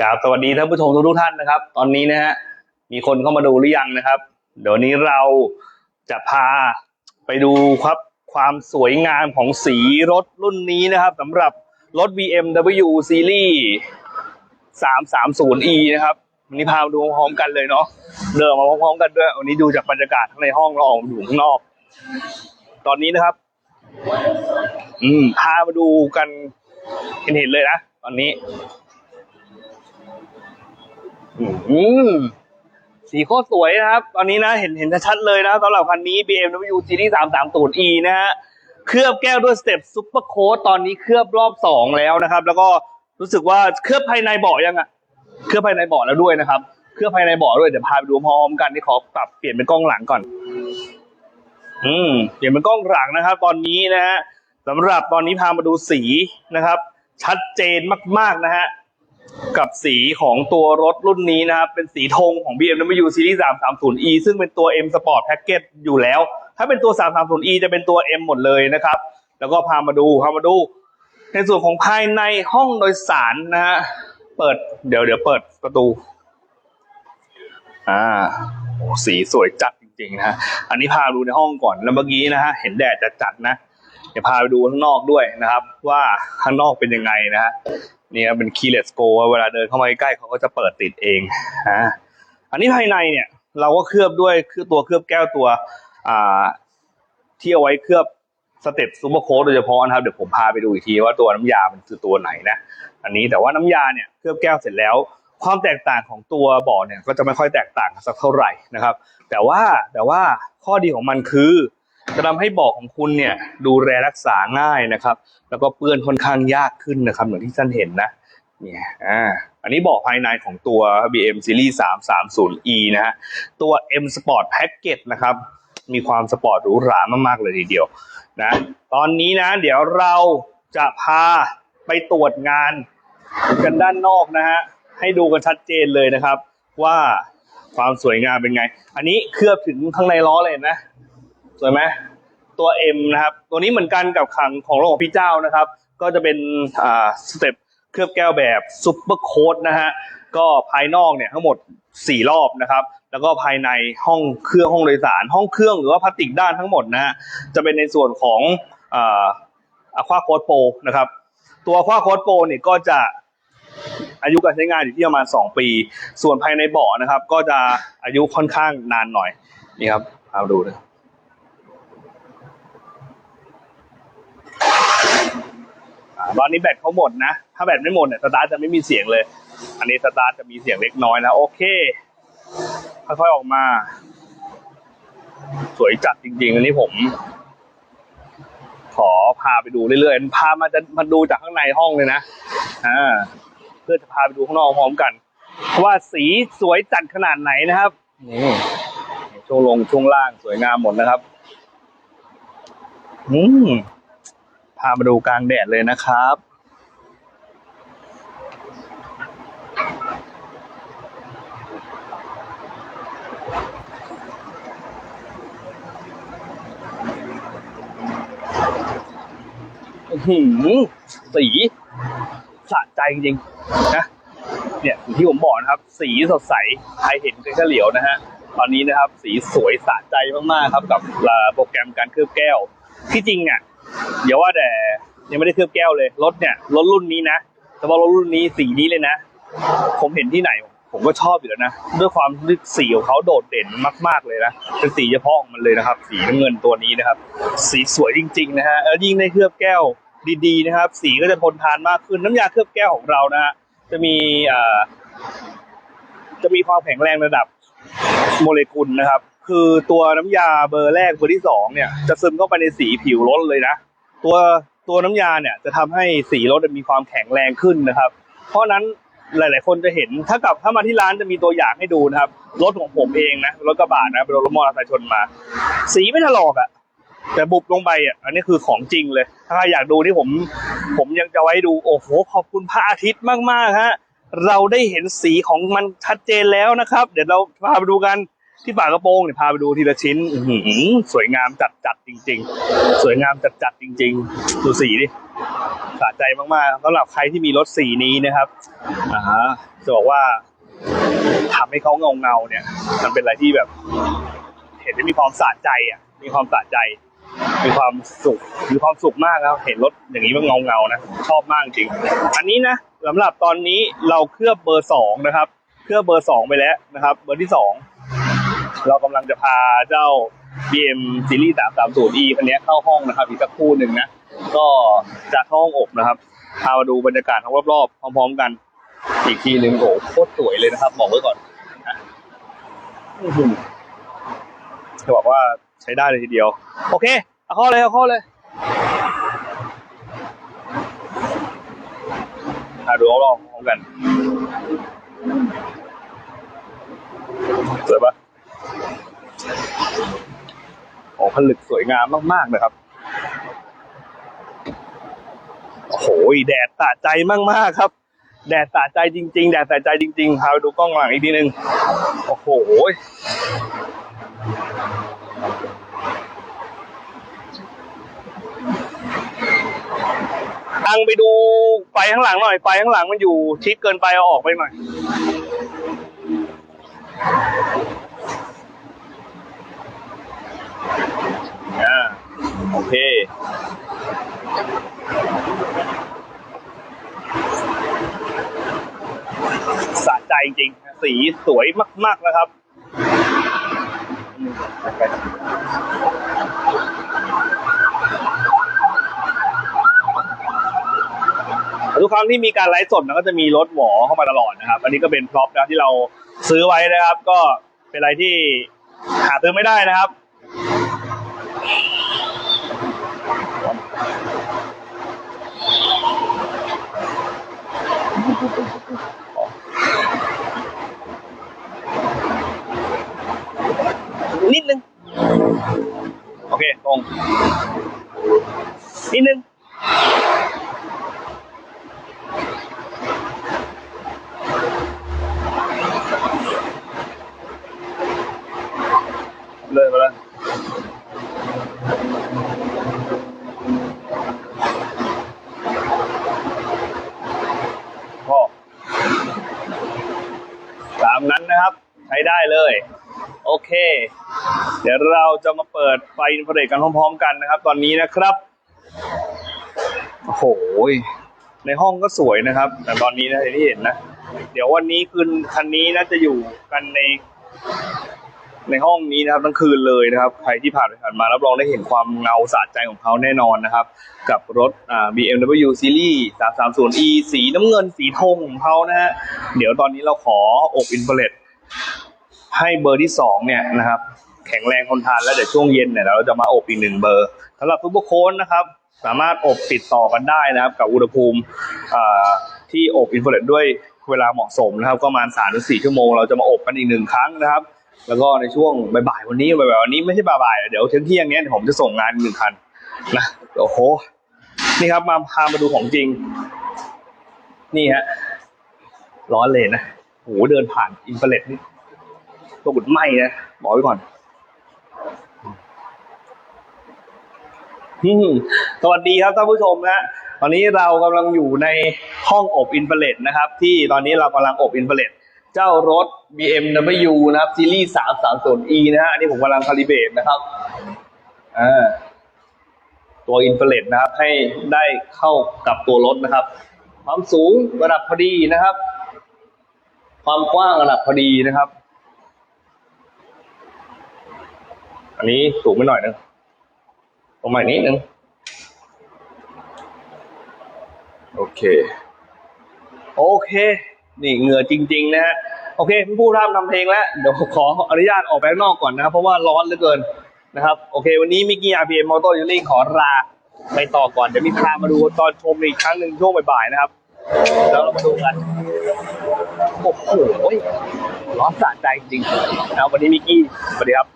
กราบสวัสดีท่านผู้ชมทุกท่านนะครับ ตอนนี้นะฮะมีคนเข้ามาดูหรือยังนะครับ เดี๋ยวนี้เราจะพาไปดูครับความสวยงามของสีรถรุ่นนี้นะครับสำหรับรถ BMW Series 330e นะครับวันนี้พามาดูพร้อมกันเลยเนาะเดินมาพร้อมๆกันด้วยวันนี้ดูจากบรรยากาศข้างในห้องเราออกมาดูข้างนอก ตอนนี้นะครับ อืมพามาดูกันเห็นเห็นเลยนะตอนนี้ อืมสีโคตรสวยนะครับ ตอนนี้นะเห็นเห็นชัดเลยนะสำหรับคันนี้ BMW Series 330e นะฮะ เคลือบแก้วด้วยสเต็ปซุปเปอร์โค้ดตอนนี้เคลือบรอบสองแล้วนะครับ แล้วก็รู้สึกว่าเคลือบภายในเบาะยังอะเคลือบภายในเบาะแล้วด้วยนะครับ เคลือบภายในเบาะด้วย เดี๋ยวพาไปดูพร้อมกันที่ขอปรับเปลี่ยนเป็นกล้องหลังก่อน อืม เปลี่ยนเป็นกล้องหลังนะครับ ตอนนี้นะฮะสำหรับตอนนี้พามาดูสีนะครับ ชัดเจนมากๆนะฮะ กับสีของตัวรถรุ่นนี้นะครับ เป็นสีธงของ BMW Series 330e ซึ่งเป็นตัว M Sport Package อยู่แล้ว ถ้าเป็นตัว 330e จะเป็นตัว M หมดเลยนะครับ แล้วก็พามาดูพามาดู ในส่วนของภายในห้องโดยสารนะฮะเปิดเดี๋ยวเดี๋ยวเปิดประตู อ่าสีสวยจัดจริงๆนะฮะอันนี้พาดูในห้องก่อนแล้วเมื่อกี้นะฮะเห็นแดดจัดๆนะเดี๋ยวพาไปดูข้างนอกด้วยนะครับ ว่าข้างนอกเป็นยังไงนะฮะ นี่ครับเป็น keyless go เวลาเดินเข้ามาใกล้ๆเขาก็จะเปิดติดเองอ่าอันนี้ภายในเนี่ยเราก็เคลือบด้วยคือตัวเคลือบแก้วตัวอ่าที่เอาไว้เคลือบสเต็ปซูเปอร์โค้ดโดยเฉพาะนะครับเดี๋ยวผมพาไปดูอีกทีว่าตัวน้ำยามันคือตัวไหนนะ อันนี้แต่ว่าน้ำยาเนี่ยเคลือบแก้วเสร็จแล้ว ความแตกต่างของตัวบาะเนี่ยก็จะไม่ค่อยแตกต่างสักเท่าไหร่นะครับ แต่ว่าแต่ว่าข้อดีของมันคือ จะทำให้บาะของคุณเนี่ยดูแลรักษาง่ายนะครับ แล้วก็เปื้อนค่อนข้างยากขึ้นนะครับเหมือนที่ท่านเห็นนะเนี่ยอ่าอันนี้เบอกภายในของตัว BM Series 330e นะฮะตัว M Sport Package นะครับ มีความสปอร์ตหรูหรามากๆเลยทีเดียวนะตอนนี้นะเดี๋ยวเราจะพาไปตรวจงานกันด้านนอกนะฮะให้ดูกันชัดเจนเลยนะครับ ว่าความสวยงามเป็นไง อันนี้เคลือบถึงข้างในล้อเลยนะ สวยไหมตัว M นะครับ ตัวนี้เหมือนกันกับขังของรถของพี่เจ้านะครับ ก็จะเป็นอ่าสเต็ปเคลือบแก้วแบบซุปเปอร์โค้ดนะฮะก็ภายนอกเนี่ยทั้งหมด 4 รอบนะครับ แล้วก็ภายในห้องเครื่องห้องโดยสาร ห้องเครื่องหรือว่าพลาสติกด้านทั้งหมดนะฮะจะเป็นในส่วนของอ่าอะควาโค้ดโปนะครับ ตัวควาโค้ดโปเนี่ยก็จะอายุการใช้งานอยู่ที่ประมาณ 2 ปี ส่วนภายในเบาะนะครับ ก็จะอายุค่อนข้างนานหน่อยนี่ครับเอาดูนะ อ่า ตอนนี้แบตเขาหมดนะ ถ้าแบตไม่หมดเนี่ยสตาร์ทจะไม่มีเสียงเลย อันนี้สตาร์ทจะมีเสียงเล็กน้อยนะ โอเค ค่อยๆออกมา สวยจัดจริง ๆ อันนี้ผม ขอพาไปดูเรื่อยๆ พามาจะมาดูจากข้างในห้องเลยนะ อ่า เพื่อจะพาไปดูข้างนอกพร้อมกัน ว่าสีสวยจัดขนาดไหนนะครับ นี่ช่วงลงช่วงล่างสวยงามหมดนะครับ อืม พามาดูกลางแดดเลยนะครับ หือสีสะใจจริงๆนะเนี่ยอย่างที่ผมบอกนะครับ สีสดใสใครเห็นก็เฉลียวนะฮะตอนนี้นะครับ สีสวยสะใจมากๆครับ กับโปรแกรมการเคลือบแก้ว ที่จริงอะ เดี๋ยวว่าแต่ยังไม่ได้เคลือบแก้วเลย รถเนี่ยรถรุ่นนี้นะเฉพารถรุ่นนี้สีนี้เลยนะ ผมเห็นที่ไหน ผมก็ชอบอยู่แล้วนะ ด้วยความสีของเขาโดดเด่นมาก ๆเลยนะเป็นสีเฉพาะของมันเลยนะครับ สีน้ำเงินตัวนี้นะครับ สีสวยจริง ๆ นะฮะแล้วยิ่งได้เคลือบแก้วดีๆนะครับ สีก็จะทนทานมากขึ้นน้ำยาเคลือบแก้วของเรานะฮะจะมีอ่าจะมีความแข็งแรงระดับโมเลกุลนะครับ คือตัวน้ำยาเบอร์แรกเบอร์ที่สองเนี่ยจะซึมเข้าไปในสีผิวรถเลยนะ ตัวตัวน้ำยาเนี่ยจะทำให้สีรถมีความแข็งแรงขึ้นนะครับ เพราะนั้นหลาย ๆ คนจะเห็นถ้ากับถ้ามาที่ร้านจะมีตัวอย่างให้ดูนะครับ รถของผมเองนะรถกระบะนะเป็นรถมอเตอร์ไซค์ชนมา สีไม่ถลอกอะ่ะแต่บุบลงไปอะอันนี้คือของจริงเลย ถ้าใครอยากดูที่ผม ผมยังจะไว้ดูโอ้โหขอบคุณพระอาทิตย์มากๆฮะเราได้เห็นสีของมันชัดเจนแล้วนะครับ เดี๋ยวเราพาไปดูกัน ที่ฝากระโปรงเนี่ยพาไปดูทีละชิ้นอื้อหือสวยงามจัดจัดจริง ๆ สวยงามจัดจัดจริง ๆ ดูสีดิสะใจมากๆสำหรับใครที่มีรถสีนี้นะครับอ่าฮะจะบอกว่าทำให้เขาเงาเงาเนี่ย มันเป็นอะไรที่แบบ เห็นแล้มีความสะใจอะ มีความสะใจมีความสุข มีความสุขมากครับ เห็นรถอย่างนี้มันเงาเงานะ ชอบมากจริง อันนี้นะสำหรับตอนนี้เราเคลือบเบอร์สองนะครับ เคลือบเบอร์สองไปแล้วนะครับ เบอร์ที่สอง เรากำลังจะพาเจ้า BM ซีรีส์ 330 E คันนี้เข้าห้องนะครับอีกสักครู่หนึ่งนะ ก็จะเข้าห้องอบนะครับ พามาดูบรรยากาศทั้งรอบๆพร้อม ๆ กัน อีกทีหนึ่งโอ้โหโคตรสวยเลยนะครับ บอกไว้ก่อนจะบอกว่าใช้ได้เลยทีเดียว โอเค เอาเข้อเลยเอาเข้อเลยมาดูรอบๆพร้อมกันสวยปะ โอ้ผลึกสวยงามมากๆนะครับโอ้โหแดดสะใจมากๆครับ แดดสะใจจริง ๆ แดดสะใจจริงๆพาไปดูกล้องหลังอีกทีหนึ่งโอ้โหอังไปดูไฟข้างหลังหน่อยไฟข้างหลังมันอยู่ชิดเกินไปเอาออกไปหน่อย อ่า โอเค สะใจริงสีสวยมากๆนะครับทุกครั้งที่มีการไลฟ์สดนะก็จะมีรถหวอเข้ามาตลอดนะครับ อันนี้ก็เป็นพร็อพนะที่เราซื้อไว้นะครับ ก็เป็นอะไรที่หาซื้อไม่ได้นะครับ นิดนึง โอเค ตรง นิดนึง เลยมาแล้วพ่อ ตามนั้นนะครับ ใช้ได้เลย โอเค เดี๋ยวเราจะมาเปิดไฟอินฟราเรดกันพร้อมๆ กันนะครับ ตอนนี้นะครับโอ้โหในห้องก็สวยนะครับ แต่ตอนนี้นะที่เห็นนะ เดี๋ยววันนี้คืนคันนี้น่าจะอยู่กันใน ในห้องนี้นะครับทั้งคืนเลยนะครับ ใครที่ผ่านไปผ่านมารับรองได้เห็นความเงาสะใจของเขาแน่นอนนะครับ กับรถ BMW Series 330e สีน้ำเงินสีทองของเขานะฮะเดี๋ยวตอนนี้เราขออบอินฟราเรดให้เบอร์ที่สองเนี่ยนะครับ แข็งแรงทนทานแล้วเดี๋ยวช่วงเย็นเนี่ยเราจะมาอบอีกหนึ่งเบอร์สำหรับซุปเปอร์โค้นนะครับ สามารถอบติดต่อกันได้นะครับ กับอุณหภูมิที่อบอินฟราเรดด้วยเวลาเหมาะสมนะครับ ก็ประมาณสามถึงสี่ชั่วโมง เราจะมาอบกันอีกหนึ่งครั้งนะครับ แล้วก็ในช่วงบ่ายๆวันนี้บ่ายๆวันนี้ไม่ใช่บ่ายๆเดี๋ยวเที่ยงเที่ยงเนี้ยผมจะส่งงานหนึ่งคันนะโอ้โหนี่ครับมาพามาดูของจริง นี่ฮะร้อนเลยนะโหเดินผ่านอินฟราเรดนี่ตัวบุดไหมนะบอกไว้ก่อนสวัสดีครับท่านผู้ชมนะตอนนี้เรากำลังอยู่ในห้องอบอินฟราเรดนะครับ ที่ตอนนี้เรากำลังอบอินฟราเรด เจ้ารถ BMW นะครับ ซีรีส์ 330e นะฮะ อันนี้ผมกำลังคาลิเบตนะครับอ่าตัวอินเฟราเรดนะครับ ให้ได้เข้ากับตัวรถนะครับ ความสูงระดับพอดีนะครับ ความกว้างระดับพอดีนะครับ อันนี้สูงไปหน่อยนึงตรงใหม่นิดนึงโอเค โอเค นี่เหงื่อจริง ๆ นะฮะโอเคพี่ผู้ทำทำเพลงแล้วเดี๋ยวขออนุญาตออกไปข้างนอกก่อนนะครับเพราะว่าร้อนเหลือเกินนะครับโอเค วันนี้มิกกี้ RPM Moto y o u r i n g ขอลาไปต่อก่อนเดี๋ยวมีพามาดูตอนชมอีกครั้งหนึ่งช่วงบ่ายๆนะครับแล้วเรามาดูกันโอ้โหร้อนสะใจจริงๆนะวันนี้มิกกี้สวัสดีครับ